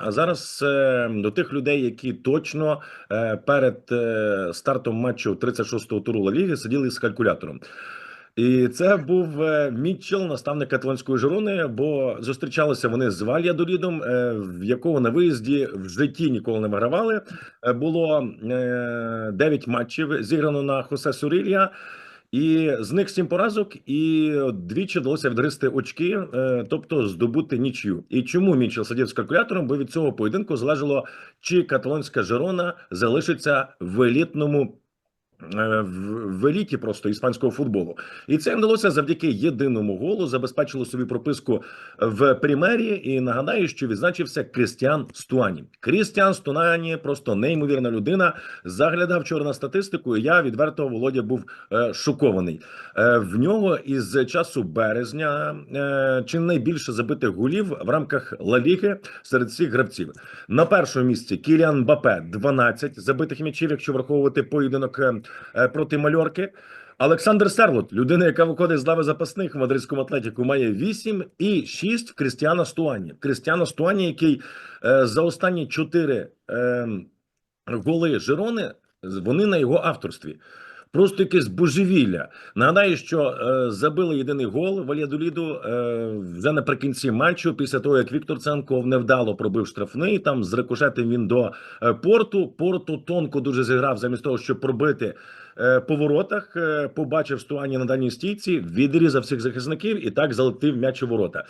А зараз е, до тих людей, які точно е, перед е, стартом матчу 36-го туру Ла Ліги сиділи з калькулятором. І це був Мітчел, наставник каталонської Жирони, бо зустрічалися вони з Вальядолідом, в якого на виїзді в житті ніколи не вигравали. Було е, 9 матчів зіграно на Хосе Сурілля. І з них сім поразок, і двічі вдалося відгризти очки, е, тобто здобути нічю. І чому Мічел сидів з калькулятором? Бо від цього поєдинку залежало, чи каталонська Жерона залишиться в елітному. Е, В еліті просто іспанського футболу, і це вдалося завдяки єдиному голу. Забезпечило собі прописку в примері. І нагадаю, що відзначився Крістіан Стуані. Крістіан Стуані просто неймовірна людина. Заглядав вчора на статистику. і Я відверто Володя був е, шокований. Е, в нього із часу березня чи найбільше забитих голів в рамках Ла Ліги серед всіх гравців. На першому місці Кіліан Бапе 12 забитих м'ячів, якщо враховувати поєдинок проти Мальорки. Олександр Серлот, людина, яка виходить з лави запасних в мадридському атлетіку, має 8 і 6 в Крістіана Стуані. Крістіана Стуані, який е, за останні 4 е, голи Жирони, вони на його авторстві. Просто якесь божевілля. Нагадаю, що е, забили єдиний гол Валядоліду е, вже наприкінці матчу, після того як Віктор Ценков невдало пробив штрафний. Там з рикошетом він до е, порту. Порту тонко дуже зіграв замість того, щоб пробити е, по воротах. Е, побачив Стуані на дальній стійці, відрізав всіх захисників і так залетив м'яч у ворота.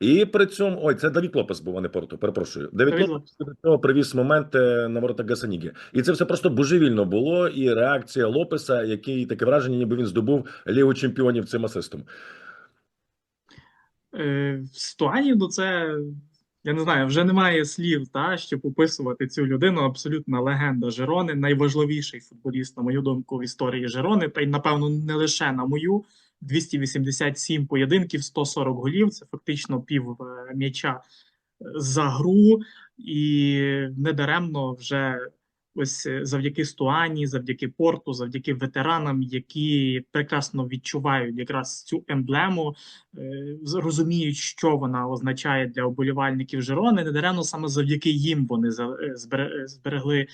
І при цьому ой, це Давід Лопес був, а не порту. Перепрошую. Давід Лопес до цього привіз момент е, на воротах Гасаніги. І це все просто божевільно було. І реакція Лопеса, який таке враження, ніби він здобув Лігу чемпіонів цим асистом. Е, В ну це, я не знаю, вже немає слів, та, щоб описувати цю людину. Абсолютна легенда Жирони, найважливіший футболіст, на мою думку, в історії Жирони, та й, напевно, не лише на мою. 287 поєдинків, 140 голів. Це фактично пів е, м'яча е, за гру, і недаремно вже ось е, завдяки Стуані, завдяки порту, завдяки ветеранам, які прекрасно відчувають якраз цю емблему, е, розуміють, що вона означає для оболівальників Жирони. Недаремно саме завдяки їм вони е, збере- зберегли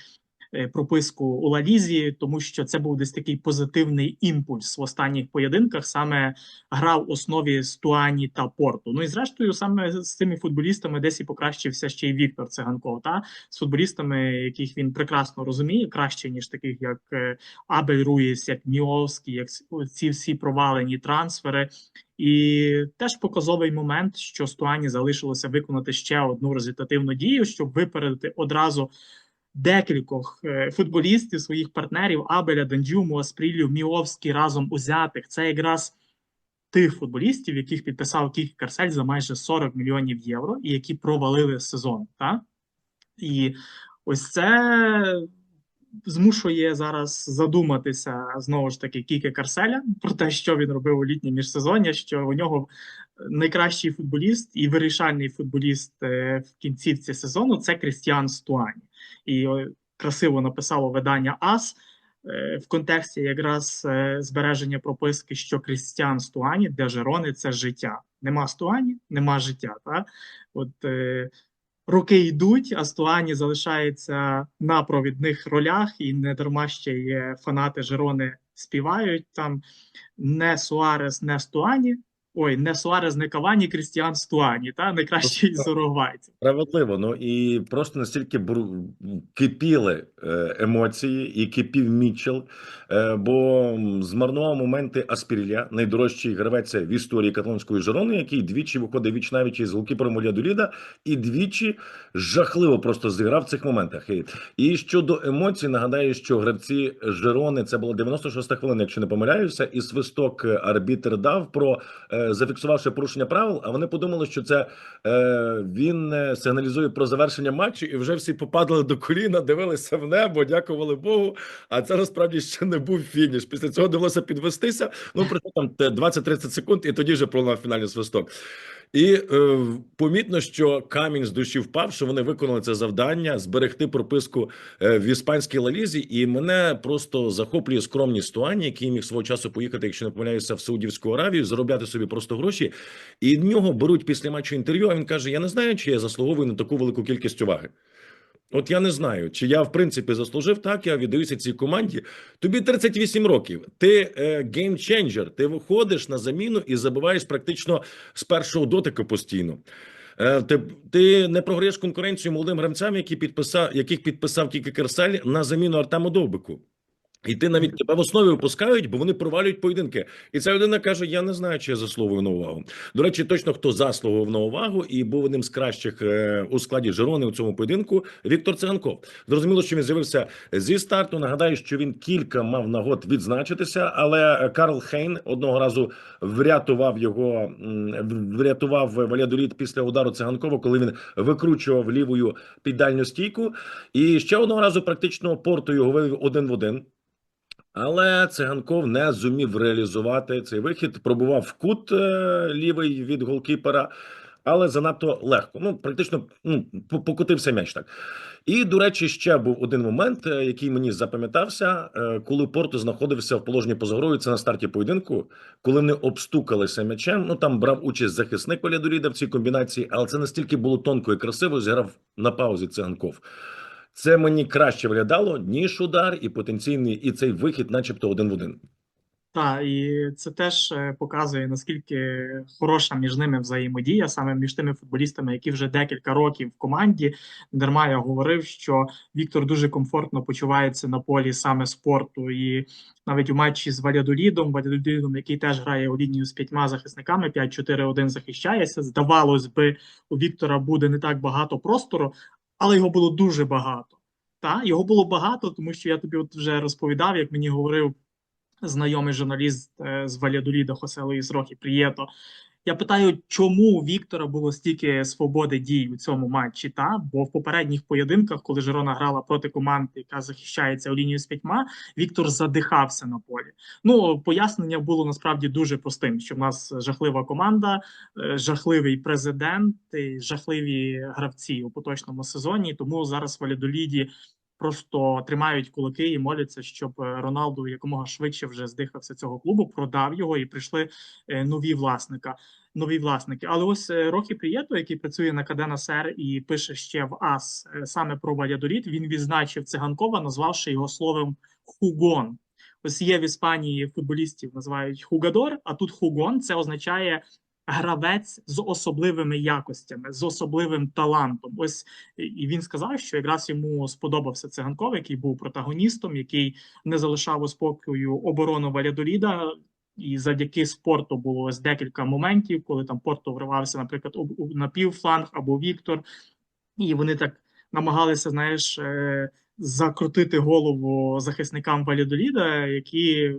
прописку у Лалізі, тому що це був десь такий позитивний імпульс в останніх поєдинках. Саме гра в основі Стуані та Порту. Ну і зрештою, саме з цими футболістами десь і покращився ще й Віктор Циганков. Та з футболістами, яких він прекрасно розуміє, краще ніж таких, як е, Абель Руїс, як Міовський, як ці всі провалені трансфери. І теж показовий момент, що Стуані залишилося виконати ще одну результативну дію, щоб випередити одразу декількох е, футболістів, своїх партнерів Абеля, Дандюму, Аспрілю, Міовський разом узятих. Це якраз тих футболістів, яких підписав Кік Карсель за майже 40 мільйонів євро, і які провалили сезон. Та? І ось це змушує зараз задуматися знову ж таки Кіке Карселя про те, що він робив у літнє міжсезоння, що у нього найкращий футболіст і вирішальний футболіст е, в кінцівці сезону це Крістіан Стуані. І красиво написало видання АС е, в контексті якраз е, збереження прописки, що Крістіан Стуані для Жерони це життя. Нема Стуані, нема життя. Та? От е, роки йдуть, а Стуані залишається на провідних ролях, і не дарма ще є фанати Жерони співають там не Суарес, не Стуані. Ой, не Суарес, не Кавані, Крістіан Стуані, та найкращий з уругвайців. Справедливо. Ну і просто настільки бру... кипіли е, емоції, і кипів Мітчел, е, бо змарнував моменти Аспіріля, найдорожчий гравець в історії каталонської Жирони, який двічі виходив віч навіч із голкіпером Олядоліда, і двічі жахливо просто зіграв в цих моментах. І, щодо емоцій, нагадаю, що гравці Жирони це була 96-та хвилина, якщо не помиляюся, і свисток е, арбітр дав про зафіксувавши порушення правил. А вони подумали, що це е, він е, сигналізує про завершення матчу, і вже всі попадали до коліна, дивилися в небо, дякували Богу. А це насправді ще не був фініш. Після цього довелося підвестися. Ну про там те 20-30 секунд, і тоді вже пролунав фінальний свисток. І е, помітно, що камінь з душі впав, що вони виконали це завдання зберегти прописку е, в іспанській лалізі. І мене просто захоплює скромність Туані, який міг свого часу поїхати, якщо не помиляюся, в Саудівську Аравію, заробляти собі просто гроші. І в нього беруть після матчу інтерв'ю. А він каже: Я не знаю, чи я заслуговую на таку велику кількість уваги. От я не знаю, чи я в принципі заслужив так. Я віддаюся цій команді. Тобі 38 років. Ти геймченджер. Ти виходиш на заміну і забиваєш практично з першого дотику постійно. Е, ти, ти не програєш конкуренцію молодим гравцям, які підписав, яких підписав тільки Керсель на заміну Артему Довбику. І ти навіть тебе в основі випускають, бо вони провалюють поєдинки. І ця людина каже: Я не знаю, чи я заслуговую на увагу. До речі, точно хто заслуговував на увагу і був одним з кращих е, у складі Жирони у цьому поєдинку. Віктор Циганков. Зрозуміло, що він з'явився зі старту. Нагадаю, що він кілька мав нагод відзначитися, але Карл Хейн одного разу врятував його, врятував Валядоліт після удару циганкова, коли він викручував лівою під дальню стійку. І ще одного разу практично порту його вивів один в один. Але циганков не зумів реалізувати цей вихід. Пробував в кут е, лівий від голкіпера, але занадто легко. Ну, практично ну, по- покотився м'яч так. І, до речі, ще був один момент, е, який мені запам'ятався, е, коли Порто знаходився в положенні поза. Це на старті поєдинку, коли вони обстукалися м'ячем. Ну там брав участь захисник Валядоліда в цій комбінації, але це настільки було тонко і красиво. Зіграв на паузі циганков. Це мені краще виглядало, ніж удар, і потенційний, і цей вихід, начебто, один в один. Так, і це теж е, показує, наскільки хороша між ними взаємодія, саме між тими футболістами, які вже декілька років в команді. Дарма я говорив, що Віктор дуже комфортно почувається на полі саме спорту. І навіть у матчі з Валядолідом, Валядолідом, який теж грає у лінію з п'ятьма захисниками, 5-4-1 захищається. Здавалось би, у Віктора буде не так багато простору, але його було дуже багато. Та його було багато, тому що я тобі от вже розповідав, як мені говорив знайомий журналіст е, з Валядоліда Хосе Луїс Прієто. Я питаю, чому у Віктора було стільки свободи дій у цьому матчі? Та бо в попередніх поєдинках, коли Жирона грала проти команди, яка захищається у лінію з п'ятьма, Віктор задихався на полі. Ну пояснення було насправді дуже простим: що в нас жахлива команда, е, жахливий президент, і жахливі гравці у поточному сезоні. Тому зараз в Валядоліді просто тримають кулаки і моляться, щоб е, Роналду якомога швидше вже здихався цього клубу, продав його і прийшли е, нові власника. Нові власники, але ось е, Рокі Прієто, який працює на Кадена Сер і пише ще в АС саме про Валядоліт, він відзначив циганкова, назвавши його словом хугон. Ось є в Іспанії футболістів, називають хугадор, а тут хугон це означає гравець з особливими якостями, з особливим талантом. Ось і він сказав, що якраз йому сподобався циганков, який був протагоністом, який не залишав у спокою оборону Валядоліда. І завдяки спорту було ось декілька моментів, коли там Порто вривався, наприклад, на півфланг або Віктор, і вони так намагалися, знаєш, е, закрутити голову захисникам Валядоліда, які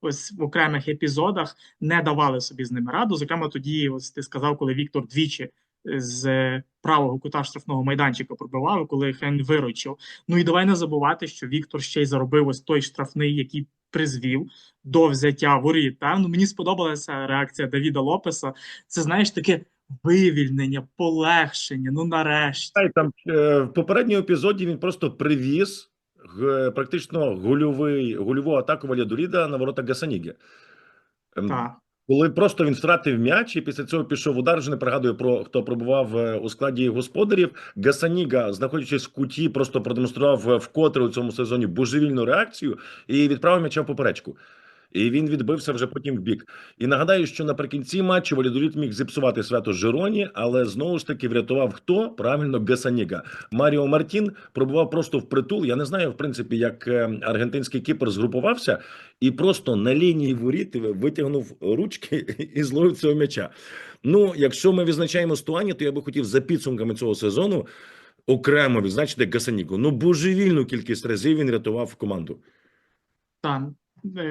ось в окремих епізодах не давали собі з ними раду. Зокрема, тоді, ось ти сказав, коли Віктор двічі з правого кута штрафного майданчика пробивав, коли Хен виручив. Ну і давай не забувати, що Віктор ще й заробив ось той штрафний, який призвів до взяття воріт. Ну, мені сподобалася реакція Давіда Лопеса. Це знаєш таке вивільнення, полегшення. Ну нарешті. Там е, в попередньому епізоді він просто привіз практично гольовий, гольову атаку Валядоліда на ворота Гасаніги. Ем, Так. Коли просто він втратив м'яч, і після цього пішов удар. Вже не пригадую про хто пробував е, у складі господарів. Гасаніга, знаходячись в куті, просто продемонстрував е, вкотре у цьому сезоні божевільну реакцію і відправив м'яча в поперечку. І він відбився вже потім в бік. І нагадаю, що наприкінці матчу Валідоліт міг зіпсувати свято Жироні, але знову ж таки врятував хто правильно Гасаніга. Маріо Мартін пробував просто в притул. Я не знаю, в принципі, як е, аргентинський кіпер згрупувався і просто на лінії воріт витягнув ручки і зловив цього м'яча. Ну, якщо ми відзначаємо Стуані, то я би хотів за підсумками цього сезону окремо відзначити Гасанігу. Ну, божевільну кількість разів він рятував команду. Там е,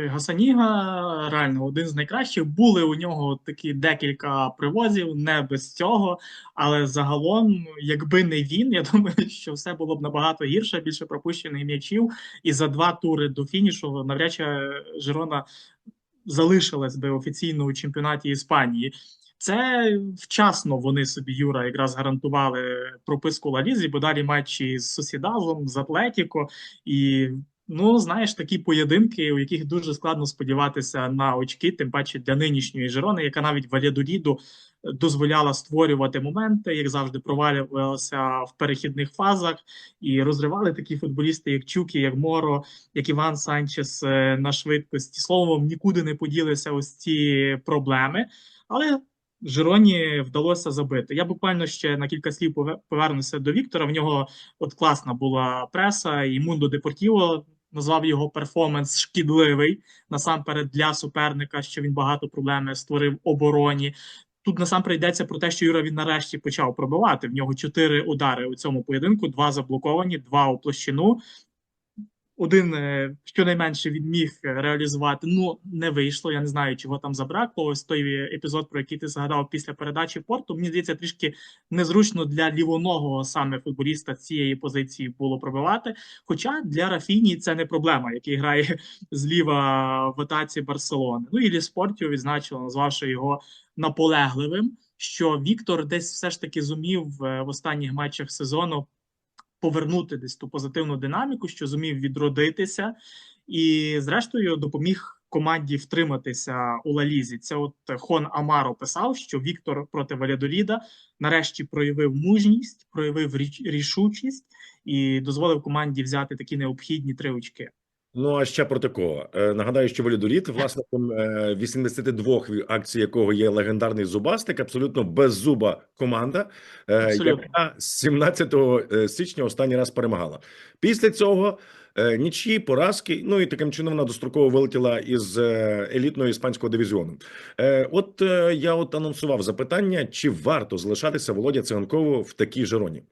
Гасаніга реально один з найкращих. Були у нього такі декілька привозів, не без цього. Але загалом, якби не він, я думаю, що все було б набагато гірше, більше пропущених м'ячів. І за два тури до фінішу навряд чи Жирона залишилась би офіційно у чемпіонаті Іспанії. Це вчасно вони собі, Юра, якраз гарантували прописку Ла Лізі, бо далі матчі з Сосідазом, з Атлетіко. І, ну, знаєш, такі поєдинки, у яких дуже складно сподіватися на очки, тим паче для нинішньої Жирони, яка навіть Валядоліду дозволяла створювати моменти, як завжди, провалювалася в перехідних фазах, і розривали такі футболісти, як Чукі, як Моро, як Іван Санчес е, на швидкості. Словом, нікуди не поділися ось ці проблеми. Але Жироні вдалося забити. Я буквально ще на кілька слів пове- повернуся до Віктора. В нього от класна була преса, і Мундо Депортіво назвав його перформанс шкідливий насамперед для суперника, що він багато проблем створив обороні. Тут насамперед йдеться про те, що Юра він нарешті почав пробивати. В нього чотири удари у цьому поєдинку: два заблоковані, два у площину. Один е, щонайменше він міг реалізувати. Ну не вийшло. Я не знаю, чого там забракло. Ось той епізод, про який ти згадав після передачі порту. Мені здається, трішки незручно для лівоногого саме футболіста цієї позиції було пробивати. Хоча для Рафіні це не проблема, який грає зліва в атаці Барселони. Ну і Ліспортіо відзначило, назвавши його наполегливим. Що Віктор десь все ж таки зумів е, в останніх матчах сезону повернути десь ту позитивну динаміку, що зумів відродитися, і зрештою допоміг команді втриматися у Лалізі. Це от Хон Амаро писав, що Віктор проти Валядоліда нарешті проявив мужність, проявив рішучість і дозволив команді взяти такі необхідні три очки. Ну а ще проти кого? Е, Нагадаю, що Валідоліт, власником е, 82 акцій, якого є легендарний зубастик, абсолютно беззуба команда, е, Абсолютно. яка з 17 е, січня останній раз перемагала. Після цього нічі, поразки. Ну і таким чином вона достроково вилетіла із елітного іспанського дивізіону. От я от анонсував запитання: чи варто залишатися Володя Циганкову в такій Жироні?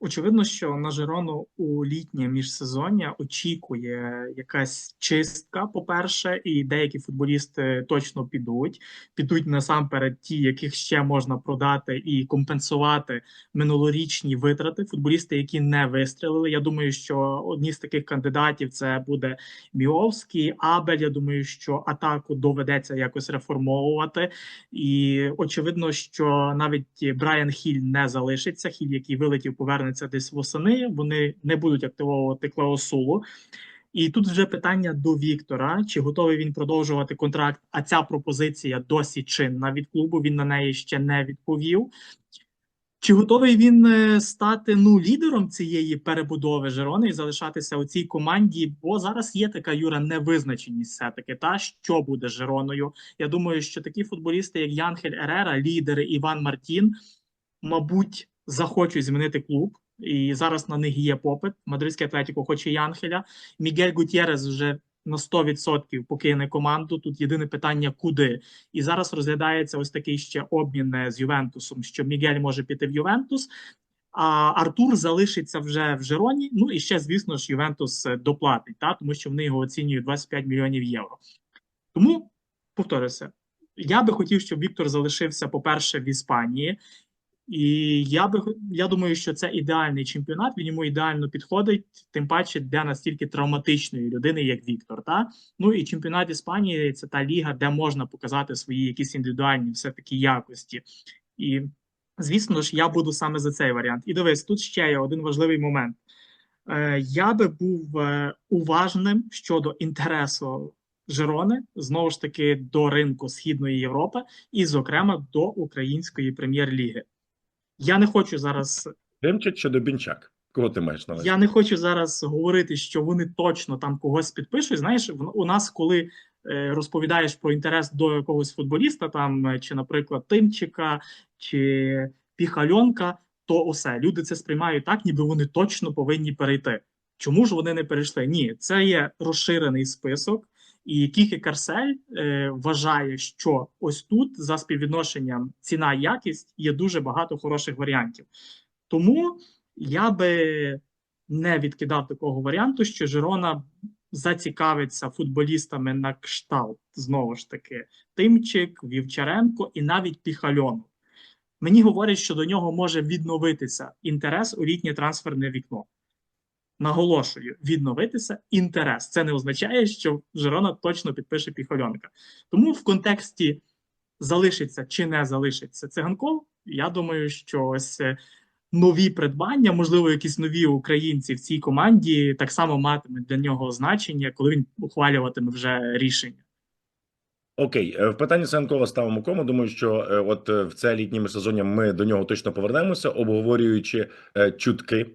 Очевидно, що на Жирону у літнє міжсезоння очікує якась чистка, по-перше, і деякі футболісти точно підуть. Підуть насамперед ті, яких ще можна продати і компенсувати минулорічні витрати. Футболісти, які не вистрілили. Я думаю, що одні з таких кандидатів це буде Міовський, Абель. Я думаю, що атаку доведеться якось реформовувати. І очевидно, що навіть Брайан Хіль не залишиться. Хіль, який вилетів, повернеться десь восени. Вони не будуть активовувати Клеосулу. І тут вже питання до Віктора: чи готовий він продовжувати контракт? А ця пропозиція досі чинна від клубу. Він на неї ще не відповів. Чи готовий він е, стати ну лідером цієї перебудови Жерони і залишатися у цій команді? Бо зараз є така Юра невизначеність, все таки та що буде з Жероною. Я думаю, що такі футболісти, як Янхель Ерера, лідери Іван Мартін, мабуть, захочуть змінити клуб. І зараз на них є попит. Мадридський Атлетіко хоче Янхеля. Мігель Гутєрес вже на 100% покине команду. Тут єдине питання, куди. І зараз розглядається ось такий ще обмін е, з Ювентусом, що Мігель може піти в Ювентус, а Артур залишиться вже в Жероні. Ну і ще, звісно ж, Ювентус е, доплатить, та, тому що вони його оцінюють 25 мільйонів євро. Тому, повторюся, я би хотів, щоб Віктор залишився, по-перше, в Іспанії. І я би я думаю, що це ідеальний чемпіонат. Він йому ідеально підходить, тим паче для настільки травматичної людини, як Віктор. Та ну і чемпіонат Іспанії це та ліга, де можна показати свої якісь індивідуальні все таки якості. І звісно ж, я буду саме за цей варіант. І дивись, тут ще є один важливий момент. Е, я би був е, уважним щодо інтересу Жерони знову ж таки до ринку Східної Європи, і, зокрема, до української прем'єр-ліги. Я не хочу зараз Римчик чи Добінчак? Кого ти маєш на увазі? я не хочу зараз говорити, що вони точно там когось підпишуть. Знаєш, у нас, коли е, розповідаєш про інтерес до якогось футболіста, там е, чи, наприклад, Тимчика, чи Піхальонка, то усе люди це сприймають так, ніби вони точно повинні перейти. Чому ж вони не перейшли? Ні, це є розширений список. І Кіхі Карсель е, вважає, що ось тут за співвідношенням ціна якість є дуже багато хороших варіантів. Тому я би не відкидав такого варіанту, що Жирона зацікавиться футболістами на кшталт знову ж таки Тимчик, Вівчаренко і навіть Піхальонов. Мені говорять, що до нього може відновитися інтерес у літнє трансферне вікно. Наголошую, відновитися інтерес. Це не означає, що Жирона точно підпише Піхальонка. Тому в контексті залишиться чи не залишиться циганков, я думаю, що ось е, нові придбання, можливо, якісь нові українці в цій команді так само матимуть для нього значення, коли він ухвалюватиме вже рішення. Окей, е, в питанні Санкова ставимо кому. Думаю, що е, от в це літнє міжсезоння ми до нього точно повернемося, обговорюючи чутки,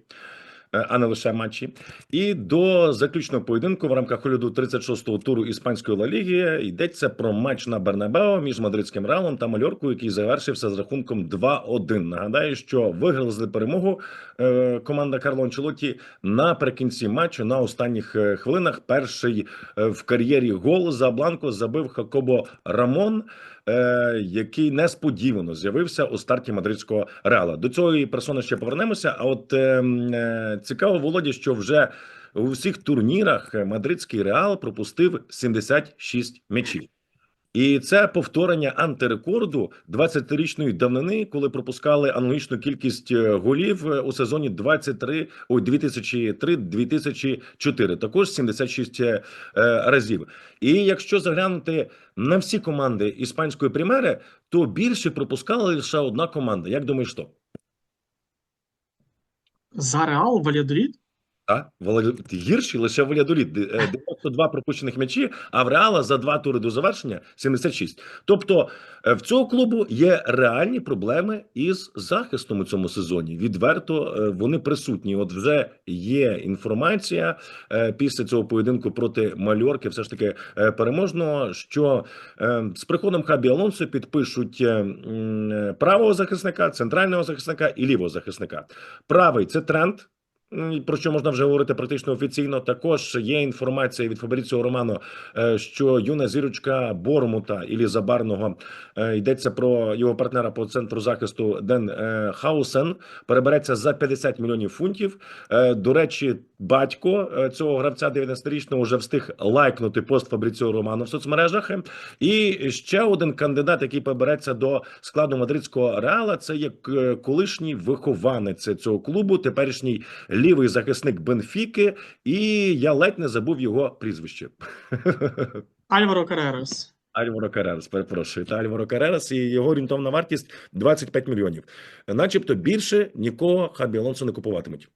а не лише матчі. І до заключного поєдинку в рамках огляду 36-го туру іспанської Ла Ліги йдеться про матч на Бернабео між мадридським Реалом та Мальоркою, який завершився з рахунком 2-1. Нагадаю, що виграли перемогу е, команда Карло Анчелотті наприкінці матчу на останніх е, хвилинах. Перший е, в кар'єрі гол за Бланко забив Хакобо Рамон, е, який несподівано з'явився у старті мадридського реала. До цього персони ще повернемося. А от е, м, е, цікаво, Володі, що вже у всіх турнірах е, мадридський реал пропустив 76 м'ячів. І це повторення антирекорду 20-річної давнини, коли пропускали аналогічну кількість е, голів е, у сезоні 23, ой, 2003-2004. Також 76 е, разів. І якщо заглянути на всі команди іспанської прем'єри, то більше пропускала лише одна команда. Як думаєш, що? За Реал Валядоліт Валядолід гірші лише Валядолід. Е, 92 пропущених м'ячі, а в Реала за два тури до завершення 76. Тобто е, в цього клубу є реальні проблеми із захистом у цьому сезоні. Відверто е, вони присутні. От вже є інформація е, після цього поєдинку проти Мальорки, все ж таки е, переможного, що е, з приходом Хабі Алонсо підпишуть е, е, правого захисника, центрального захисника і лівого захисника. Правий це тренд. М, Про що можна вже говорити практично офіційно. Також є інформація від Фабріціо Романо, е, що юна зірочка Бормута Ілі Забарного е, йдеться про його партнера по центру захисту Ден е, Хаусен. Перебереться за 50 мільйонів фунтів. До речі, батько цього гравця 19-річного вже встиг лайкнути пост Фабріціо Романо в соцмережах. І ще один кандидат, який побереться до складу мадридського реала, це є колишній вихованець цього клубу, теперішній лівий захисник Бенфіки, і я ледь не забув його прізвище. Альваро Карерас. Альваро Карерас, перепрошую. Та Альваро Карерас і його орієнтовна вартість 25 мільйонів. Начебто більше нікого Хабі Алонсо не купуватимуть.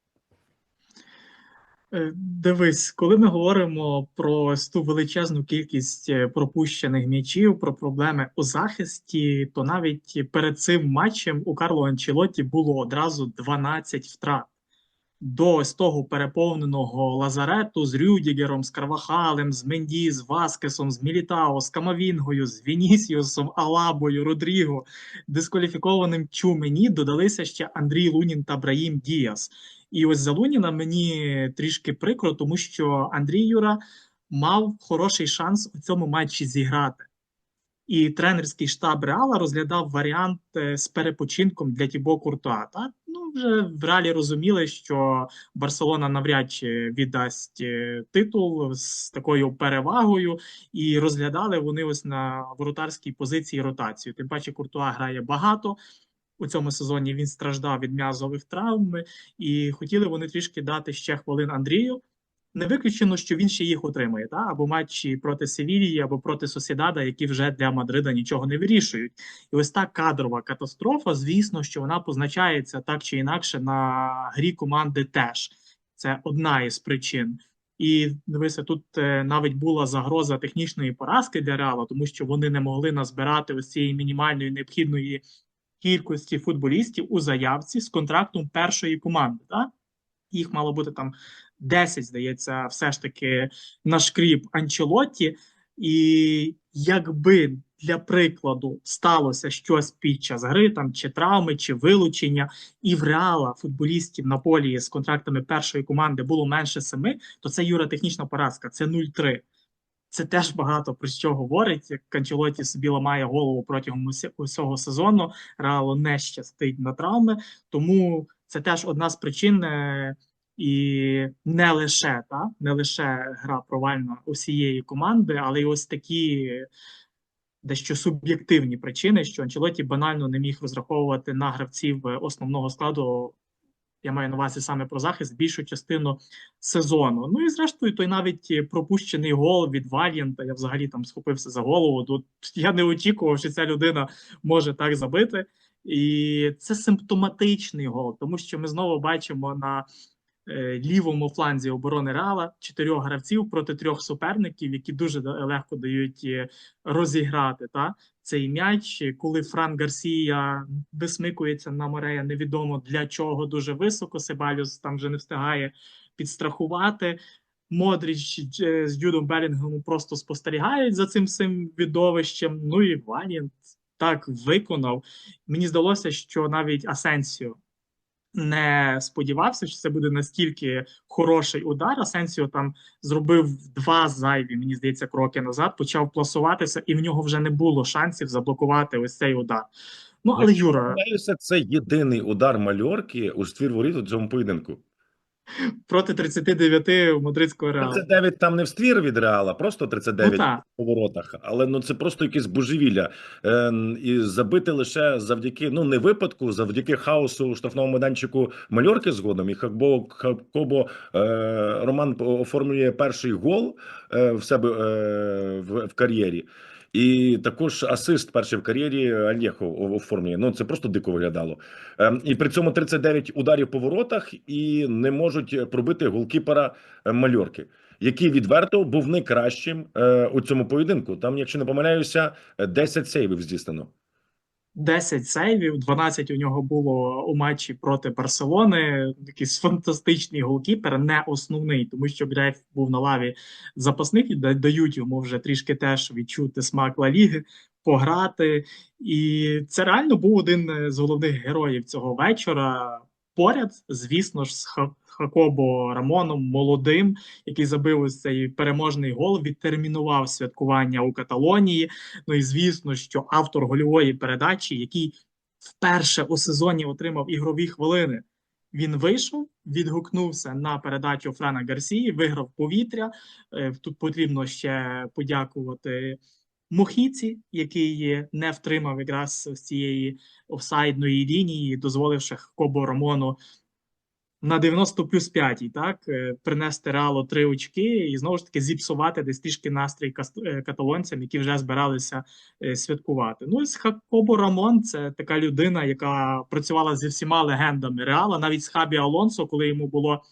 Е, Дивись, коли ми говоримо про ту величезну кількість е, пропущених м'ячів, про проблеми у захисті, то навіть перед цим матчем у Карло Анчелотті було одразу 12 втрат. До ось того переповненого лазарету з Рюдігером, з Карвахалем, з Менді, з Васкесом, з Мілітао, з Камавінгою, з Вінісіусом, Алабою, Родріго, дискваліфікованим Чумені додалися ще Андрій Лунін та Браїм Діас. І ось за Луніна мені трішки прикро, тому що Андрій Юра мав хороший шанс у цьому матчі зіграти. І тренерський штаб Реала розглядав варіант е, з перепочинком для Тібо Куртуа. Та ну вже в реалі розуміли, що Барселона навряд чи віддасть е, титул з такою перевагою, і розглядали вони ось на воротарській позиції ротацію. Тим паче Куртуа грає багато. У цьому сезоні він страждав від м'язових травм, і хотіли вони трішки дати ще хвилин Андрію. Не виключено, що він ще їх отримає, та? або матчі проти Севілії, або проти Сосідада, які вже для Мадрида нічого не вирішують. І ось та кадрова катастрофа, звісно, що вона позначається так чи інакше на грі команди теж. Це одна із причин. І дивися, тут е, навіть була загроза технічної поразки для Реала, тому що вони не могли назбирати ось цієї мінімальної необхідної кількості футболістів у заявці з контрактом першої команди. Так? Їх мало бути там 10, здається, все ж таки на шкріп Анчелотті. І якби для прикладу сталося щось під час гри, там чи травми, чи вилучення, і в реала футболістів на полі з контрактами першої команди було менше семи, то це юра технічна поразка, це 0-3. Це теж багато про що говорить. Як Канчелоті собі ламає голову протягом усього сезону, реало не щастить на травми, тому це теж одна з причин. І не лише та не лише гра провальна усієї команди, але й ось такі дещо суб'єктивні причини, що Анчелоті банально не міг розраховувати на гравців е, основного складу Я маю на увазі саме про захист більшу частину сезону. Ну і зрештою, той навіть е, пропущений гол від Валієнта. Я взагалі там схопився за голову. Тут я не очікував, що ця людина може так забити. І це симптоматичний гол, тому що ми знову бачимо на лівому фланзі оборони Реала чотирьох гравців проти трьох суперників, які дуже легко дають е, розіграти та цей м'яч. Коли Фран Гарсія висмикується на Морея, невідомо для чого дуже високо. Себалюс там вже не встигає підстрахувати. Модріч е, з Джудом Белінгемом просто спостерігають за цим всім відовищем. Ну і Валіант так виконав. Мені здалося, що навіть Асенсіо не сподівався, що це буде настільки хороший удар. Асенсіо там зробив два зайві, мені здається, кроки назад, почав пласуватися, і в нього вже не було шансів заблокувати ось цей удар. Ну, але Юра, це єдиний удар мальорки у ствір воріт у цьому поєдинку. Проти 39 мадридського реалу. 39 там не в ствір від реала, просто 39 Ну, так. в поворотах. Але ну це просто якесь божевілля. Е, і забити лише завдяки, ну не випадку, завдяки хаосу у штрафному майданчику Мальорки згодом. І Хакбо Хакобо е, Роман оформлює перший гол е, в себе е, в, в кар'єрі. І також асист перший в кар'єрі Альєхо оформлює. Ну це просто дико виглядало. Ем, І при цьому 39 ударів по воротах і не можуть пробити голкіпера е, Мальорки, який відверто був найкращим е, у цьому поєдинку. Там, якщо не помиляюся, е, 10 сейвів здійснено. 10 сейвів, 12 у нього було у матчі проти Барселони. Якийсь фантастичний голкіпер, не основний, тому що Грейф був на лаві запасних і да- дають йому вже трішки теж відчути смак Ла Ліги, пограти. І це реально був один е, з головних героїв цього вечора. Поряд, звісно ж, з Хакобо Рамоном, молодим, який забив ось цей переможний гол, відтермінував святкування у Каталонії. Ну і звісно, що автор гольової передачі, який вперше у сезоні отримав ігрові хвилини, він вийшов, відгукнувся на передачу Франа Гарсії, виграв повітря. Е, Тут потрібно ще подякувати Мохіці, який не втримав якраз з цієї офсайдної лінії, дозволивши Кобо Рамону на 90 плюс 5, так, е, принести Реалу три очки і знову ж таки зіпсувати десь трішки настрій е, каталонцям, які вже збиралися е, святкувати. Ну і з Хакобо Рамон це така людина, яка працювала зі всіма легендами Реала, навіть з Хабі Алонсо, коли йому було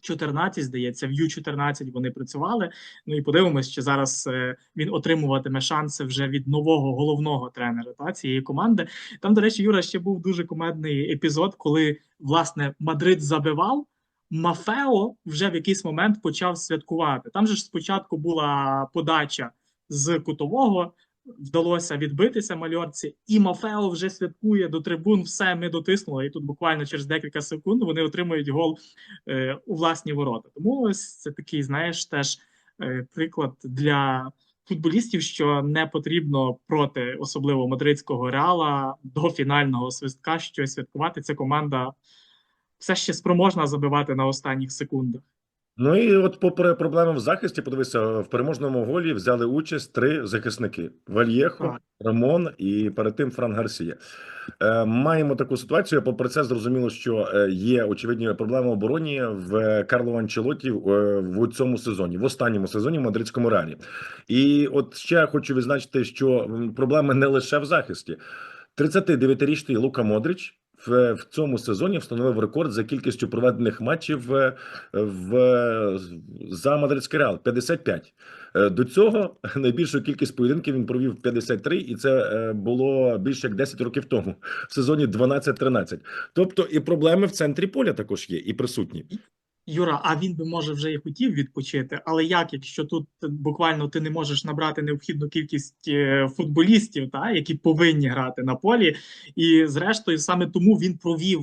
14, здається, в Ю-14 вони працювали. Ну і подивимось, чи зараз е, він отримуватиме шанси вже від нового головного тренера та, цієї команди. Там, до речі, Юра ще був дуже комедний епізод, коли власне Мадрид забивав. Мафео вже в якийсь момент почав святкувати. Там же ж спочатку була подача з кутового, вдалося відбитися мальорці, і Мафео вже святкує до трибун. Все ми дотиснули. І тут буквально через декілька секунд вони отримують гол е, у власні ворота. Тому ось це такий, знаєш, теж е, приклад для футболістів, що не потрібно проти особливо мадридського реала до фінального свистка щось святкувати. Ця команда все ще спроможна забивати на останніх секундах. Ну і от, попри проблеми в захисті, подивися, в переможному голі взяли участь три захисники: Вальєхо. Рамон і перед тим Фран Гарсія. Е, маємо таку ситуацію. Попри це, зрозуміло, що е, є очевидні проблеми в обороні в Карло Анчелоті е, в цьому сезоні, в останньому сезоні в мадридському реалі. І от ще хочу відзначити, що проблеми не лише в захисті. 39-річний Лука Модрич в, в цьому сезоні встановив рекорд за кількістю проведених матчів в, в за мадридський реал 55. Е, До цього найбільшу кількість поєдинків він провів 53, і це е, було більше як 10 років тому, в сезоні 12-13. Тобто і проблеми в центрі поля також є, і присутні. Юра, а він би може вже і хотів відпочити, але як, якщо тут буквально ти не можеш набрати необхідну кількість е, футболістів, та, які повинні грати на полі, і зрештою саме тому він провів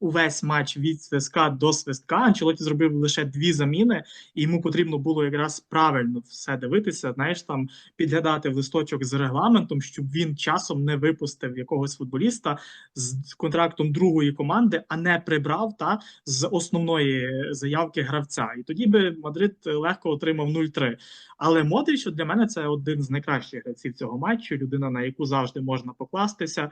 увесь матч від свистка до свистка. Анчелоті зробив лише дві заміни, і йому потрібно було якраз правильно все дивитися. Знаєш, там підглядати в листочок з регламентом, щоб він часом не випустив якогось футболіста з контрактом другої команди, а не прибрав та з основної заявки гравця. І тоді би Мадрид легко отримав 0-3. Але Модріч для мене це один з найкращих гравців цього матчу. Людина, на яку завжди можна покластися.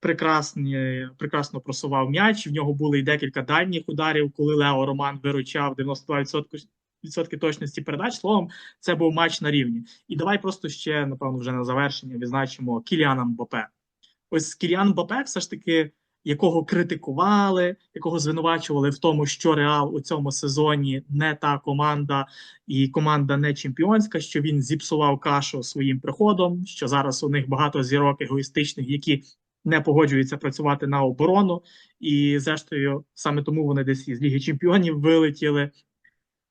Прекрасні, прекрасно просував м'яч. В нього були й декілька дальніх ударів, коли Лео Роман виручав 92% відсотки точності передач. Словом, це був матч на рівні. І давай просто ще, напевно, вже на завершення відзначимо Кіліана Мбапе. Ось Кіліан Мбапе все ж таки, якого критикували, якого звинувачували в тому, що Реал у цьому сезоні не та команда, і команда не чемпіонська, що він зіпсував кашу своїм приходом, що зараз у них багато зірок егоїстичних, які не погоджуються працювати на оборону, і зрештою саме тому вони десь із Ліги Чемпіонів вилетіли.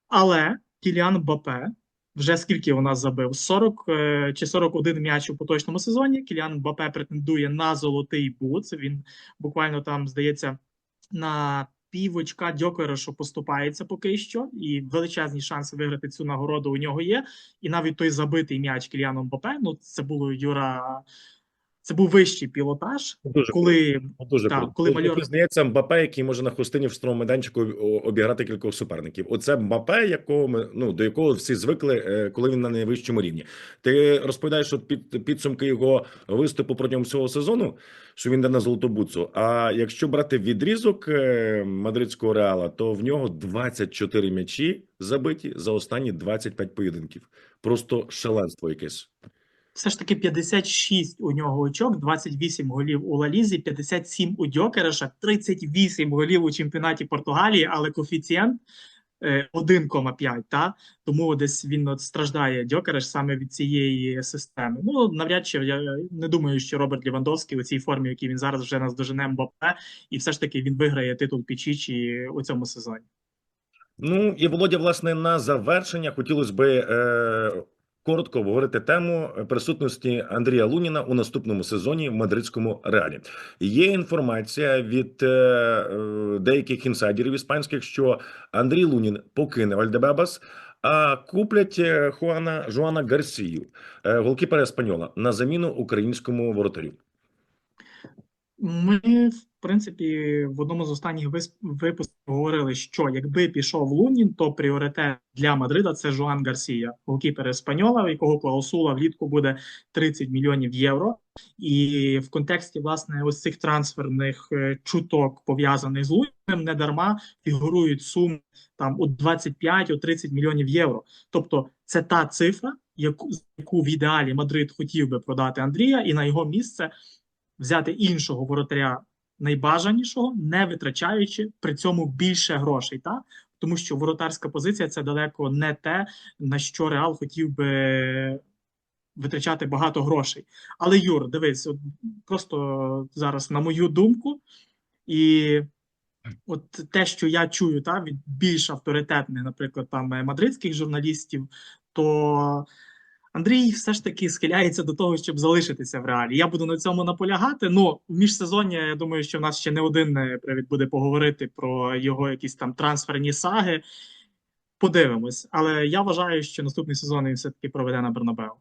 Але Кіліан Бапе вже скільки у нас забив? 40 е, чи 41 м'яч у поточному сезоні. Кіліан Бапе претендує на золотий бут. Він буквально там, здається, на півочка Дьокера, що поступається поки що, і величезні шанси виграти цю нагороду у нього є. І навіть той забитий м'яч Кіліаном Бапе, ну це було Юра. Це був вищий пілотаж, Дуже коли Дуже Так, коли Мальор- здається, Мбапе, який може на хустині в старому майданчику обіграти кількох суперників. Оце Мбапе, якого ми ну до якого всі звикли, е, коли він на найвищому рівні. Ти розповідаєш от під підсумки його виступу протягом всього сезону, що він йде на золоту буцу. А якщо брати відрізок е, мадридського реала, то в нього 24 м'ячі забиті за останні 25 поєдинків. Просто шаленство якесь. Все ж таки 56 у нього очок, 28 голів у Лалізі, 57 у Дьокереша, 38 голів у чемпіонаті Португалії, але коефіцієнт е, 1,5, та? тому десь він от страждає Дьокереш саме від цієї системи. Ну, навряд чи я не думаю, що Роберт Лівандовський у цій формі, в він зараз вже наздожене Мбаппе, і все ж таки він виграє титул Пічічі у цьому сезоні. Ну і Володя, власне, на завершення хотілося би е, коротко обговорити тему присутності Андрія Луніна у наступному сезоні в мадридському реалі. Є інформація від е, е, деяких інсайдерів іспанських, що Андрій Лунін покине Вальдебебас. А куплять е, Хуана Жуана Гарсію, е, голкіпера Еспаньола, на заміну українському воротарю. Ми, в принципі, в одному з останніх випусків говорили, що якби пішов Лунін, то пріоритет для Мадрида це Жуан Гарсія, голкіпер Еспаньола, якого клаусула влітку буде 30 мільйонів євро. І в контексті власне ось цих трансферних е, чуток пов'язаних з Луніним, не дарма фігурують суми там у 25-30 мільйонів євро. Тобто, це та цифра, яку, яку в ідеалі Мадрид хотів би продати Андрія, і на його місце взяти іншого воротаря найбажанішого, не витрачаючи при цьому більше грошей, та тому що воротарська позиція це далеко не те, на що Реал хотів би витрачати багато грошей. Але Юр, дивись, от просто зараз на мою думку, і от те, що я чую та, від більш авторитетних, наприклад, там мадридських журналістів, то Андрій все ж таки схиляється до того, щоб залишитися в реалі. Я буду на цьому наполягати. Ну, в міжсезоння, я думаю, що в нас ще не один е, привід буде поговорити про його якісь там трансферні саги. Подивимось. Але я вважаю, що наступний сезон він все-таки проведе на Бернабеу.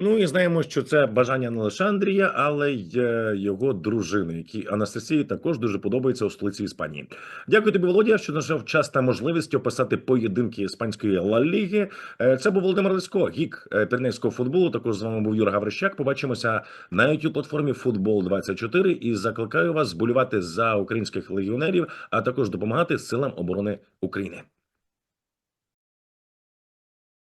Ну і знаємо, що це бажання не лише Андрія, але й е, його дружини, які Анастасії також дуже подобається у столиці Іспанії. Дякую тобі, Володя, що знайшов час та можливість описати поєдинки іспанської Ла Ліги. Е, Це був Володимир Лисько, гік е, пірнейського футболу. Також з вами був Юра Гаврищак. Побачимося на youtube платформі Футбол 24 і закликаю вас зболівати за українських легіонерів, а також допомагати силам оборони України.